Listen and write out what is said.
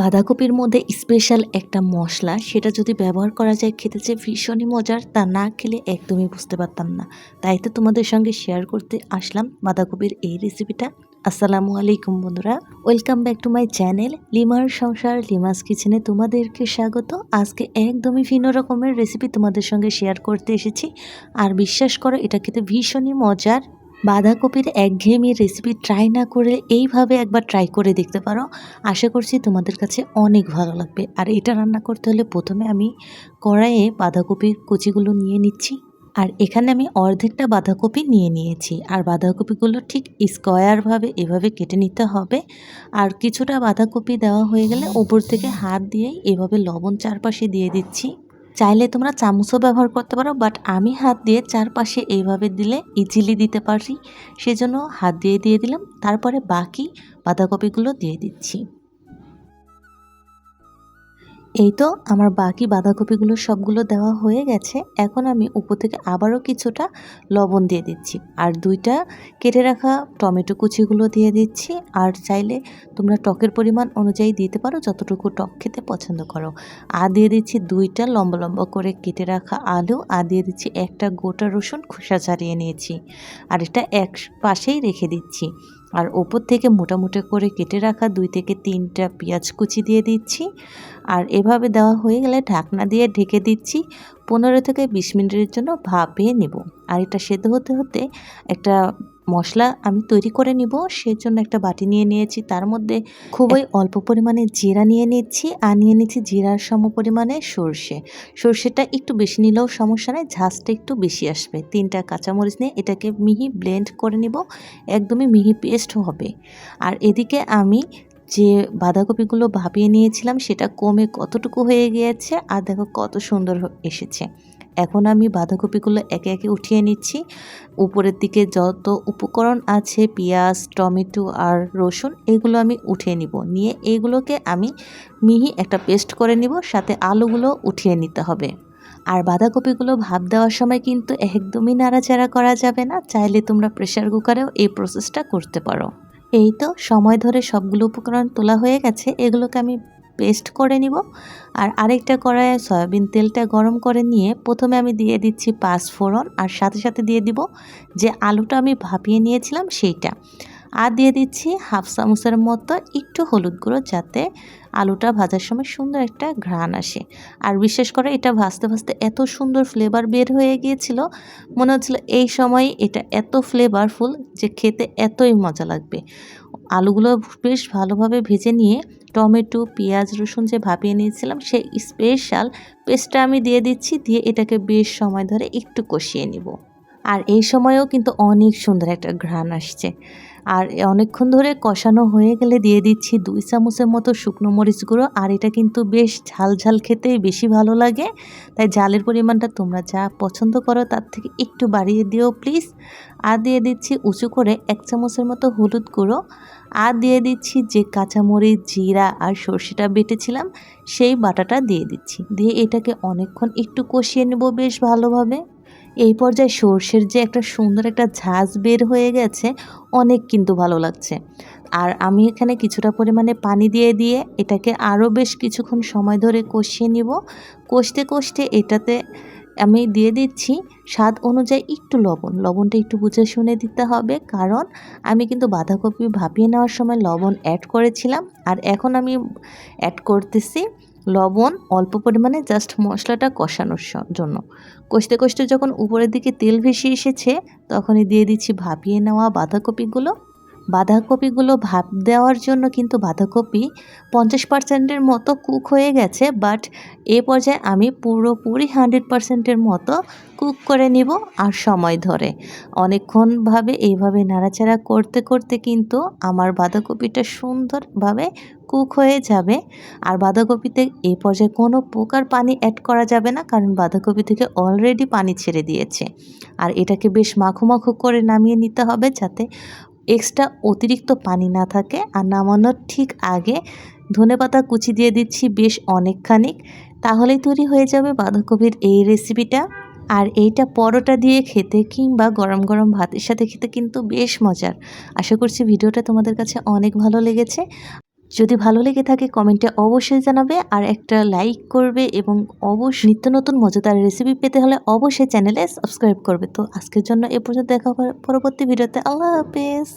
বাঁধাকপির মধ্যে স্পেশাল একটা মশলা, সেটা যদি ব্যবহার করা যায় খেতে যে ভীষণই মজার, তা না খেলে একদমই বুঝতে পারতাম না। তাই তো তোমাদের সঙ্গে শেয়ার করতে আসলাম বাঁধাকপির এই রেসিপিটা আসসালামু আলাইকুম বন্ধুরা। Welcome back to my channel লিমার সংসার, লিমাস কিচেনে তোমাদেরকে স্বাগত। আজকে একদমই ভিন্ন রকমের রেসিপি তোমাদের সঙ্গে শেয়ার করতে এসেছি। আর বিশ্বাস করো, এটা খেতে ভীষণই মজার। বাঁধাকপির একঘেয়েমি রেসিপি ট্রাই না করে এইভাবে একবার ট্রাই করে দেখতে পারো। আশা করছি তোমাদের কাছে অনেক ভালো লাগবে। আর এটা রান্না করতে হলে প্রথমে আমি কড়াইয়ে বাঁধাকপির কুচিগুলো নিয়ে নিচ্ছি। আর এখানে আমি অর্ধেকটা বাঁধাকপি নিয়ে নিয়েছি। আর বাঁধাকপিগুলো ঠিক স্কোয়ারভাবে এভাবে কেটে নিতে হবে। আর কিছুটা বাঁধাকপি দেওয়া হয়ে গেলে ওপর থেকে হাত দিয়েই এভাবে লবণ চারপাশে দিয়ে দিচ্ছি। চাইলে তোমরা চামচও ব্যবহার করতে পারো বাট আমি হাত দিয়ে চারপাশে এইভাবে দিলে ইজিলি দিতে পারি সেজন্য হাত দিয়ে দিয়ে দিলাম, তারপরে বাকি বাঁধাকপিগুলো দিয়ে দিচ্ছি। এই তো আমার বাকি বাঁধাকপিগুলো সবগুলো দেওয়া হয়ে গেছে। এখন আমি উপর থেকে আবারও কিছুটা লবণ দিয়ে দিচ্ছি। আর দুইটা কেটে রাখা টমেটো কুচিগুলো দিয়ে দিচ্ছি। আর চাইলে তোমরা টকের পরিমাণ অনুযায়ী দিতে পারো, যতটুকু টক খেতে পছন্দ করো। আর দিয়ে দিচ্ছি দুইটা লম্বা লম্বা করে কেটে রাখা আলু। আর দিয়ে দিচ্ছি একটা গোটা রসুন খোসা ছাড়িয়ে নিয়েছি। আর এটা এক পাশেই রেখে দিচ্ছি। আর ওপর থেকে মোটামুটি করে কেটে রাখা দুই থেকে তিনটা পেঁয়াজ কুচি দিয়ে দিচ্ছি। আর এভাবে দেওয়া হয়ে গেলে ঢাকনা দিয়ে ঢেকে দিচ্ছি। পনেরো থেকে বিশ মিনিটের জন্য ভাপিয়ে নেব। আর এটা সেদ্ধ হতে হতে একটা মশলা আমি তৈরি করে নিব, সেজন্য একটা বাটি নিয়ে নিয়েছি। তার মধ্যে খুবই অল্প পরিমাণে জিরা নিয়ে নিচ্ছি, আর নিয়ে নিচ্ছি জিরার সম পরিমাণে সর্ষে। সর্ষেটা একটু বেশি নিলেও সমস্যা নেই, ঝাঁজটা একটু বেশি আসবে। তিনটা কাঁচামরিচ নিয়ে এটাকে মিহি ব্লেন্ড করে নিব, একদমই মিহি পেস্ট হবে। আর এদিকে আমি যে বাঁধাকপিগুলো ভাপিয়ে নিয়েছিলাম, সেটা কমে কতটুকু হয়ে গিয়েছে আর দেখো কত সুন্দর এসেছে। এখন আমি বাঁধাকপিগুলো একে একে উঠিয়ে নিচ্ছি। উপরের দিকে যত উপকরণ আছে, পেঁয়াজ, টমেটো আর রসুন, এগুলো আমি উঠিয়ে নিব। নিয়ে এইগুলোকে আমি মিহি একটা পেস্ট করে নিব, সাথে আলুগুলো উঠিয়ে নিতে হবে। আর বাঁধাকপিগুলো ভাপ দেওয়ার সময় কিন্তু একদমই নাড়াচাড়া করা যাবে না, চাইলে তোমরা প্রেশার কুকারেও এই প্রসেসটা করতে পারো। এই তো, সময় ধরে সবগুলো উপকরণ তোলা হয়ে গেছে, এগুলোকে আমি পেস্ট করে নিব। আর আরেকটা কড়াইয়ে সয়াবিন তেলটা গরম করে নিয়ে প্রথমে আমি দিয়ে দিচ্ছি পাঁচ ফোড়ন, আর সাথে সাথে দিয়ে দিব যে আলুটা আমি ভাপিয়ে নিয়েছিলাম সেইটা। আর দিয়ে দিচ্ছি হাফ চামচের মতো একটু হলুদ গুঁড়ো যাতে আলুটা ভাজার সময় সুন্দর একটা ঘ্রাণ আসে। আর বিশেষ করে এটা ভাজতে ভাজতে এত সুন্দর ফ্লেভার বের হয়ে গিয়েছিল, মনে হচ্ছিল এই সময় এটা এত ফ্লেভারফুল যে খেতে এতই মজা লাগবে। আলুগুলো বেশ ভালোভাবে ভেজে নিয়ে টমেটো, পেঁয়াজ, রসুন যে ভাপিয়ে নিয়েছিলাম সেই স্পেশাল পেস্টটা আমি দিয়ে দিচ্ছি, দিয়ে এটাকে বেশ সময় ধরে একটু কষিয়ে নিব। আর এই সময়েও কিন্তু অনেক সুন্দর একটা ঘ্রাণ আসছে। আর অনেকক্ষণ ধরে কষানো হয়ে গেলে দিয়ে দিচ্ছি দুই চামচের মতো শুকনো মরিচ গুঁড়ো, আর এটা কিন্তু বেশ ঝাল ঝাল খেতে বেশি ভালো লাগে। তাই ঝালের পরিমাণটা তোমরা যা পছন্দ করো তার থেকে একটু বাড়িয়ে দিও প্লিজ। আর দিয়ে দিচ্ছি উঁচু করে এক চামচের মতো হলুদ গুঁড়ো, আর দিয়ে দিচ্ছি যে কাঁচামরিচ, জিরা আর সর্ষেটা বেটেছিলাম, সেই বাটাটা দিয়ে দিচ্ছি। দিয়ে এটাকে অনেকক্ষণ একটু কষিয়ে নেব বেশ ভালোভাবে। এই পর্যায়ে সর্ষের যে একটা সুন্দর একটা ঝাঁজ বের হয়ে গেছে, অনেক কিন্তু ভালো লাগছে। আর আমি এখানে কিছুটা পরিমাণে পানি দিয়ে দিয়ে এটাকে আরও বেশ কিছুক্ষণ সময় ধরে কষিয়ে নিব। কষতে কষতে এটাতে আমি দিয়ে দিচ্ছি স্বাদ অনুযায়ী একটু লবণ। লবণটা একটু বুঝে শুনে দিতে হবে, কারণ আমি কিন্তু বাঁধাকপি ভাপিয়ে নেওয়ার সময় লবণ অ্যাড করেছিলাম। আর এখন আমি অ্যাড করতেছি লবণ অল্প পরিমাণে জাস্ট মশলাটা কষানোর জন্য। কষতে কষতে যখন উপরের দিকে তেল ভেসে এসেছে, তখনই দিয়ে দিচ্ছি ভাপিয়ে নেওয়া বাঁধাকপিগুলো। বাঁধাকপিগুলো ভাপ দেওয়ার জন্য কিন্তু বাঁধাকপি পঞ্চাশ পার্সেন্টের মতো কুক হয়ে গেছে বাট এ পর্যায়ে আমি পুরোপুরি হান্ড্রেড পার্সেন্টের মতো কুক করে নিব আর সময় ধরে। অনেকক্ষণভাবে এইভাবে নাড়াচাড়া করতে করতে কিন্তু আমার বাঁধাকপিটা সুন্দরভাবে কুক হয়ে যাবে। আর বাঁধাকপিতে এই পর্যায়ে কোনো প্রকার পানি অ্যাড করা যাবে না, কারণ বাঁধাকপি থেকে অলরেডি পানি ছেড়ে দিয়েছে। আর এটাকে বেশ মাখো মাখো করে নামিয়ে নিতে হবে যাতে এক্সট্রা অতিরিক্ত পানি না থাকে আর নামানোর ঠিক আগে ধনেপাতা কুচি দিয়ে দিচ্ছি বেশ অনেকখানি তাহলেই তৈরি হয়ে যাবে বাঁধাকপির এই রেসিপিটা আর এইটা পরোটা দিয়ে খেতে কিংবা গরম গরম ভাতের সাথে খেতে কিন্তু বেশ মজার। আশা করছি ভিডিওটা তোমাদের কাছে অনেক ভালো লেগেছে। যদি ভালো লেগে থাকে, কমেন্টে অবশ্যই জানাবে আর একটা লাইক করবে এবং অবশ্যই নিত্য নতুন মজাদার রেসিপি পেতে হলে অবশ্যই চ্যানেলে সাবস্ক্রাইব করবে। তো আজকের জন্য এ পর্যন্ত দেখা পরবর্তী ভিডিওতে। আল্লাহ হাফেজ।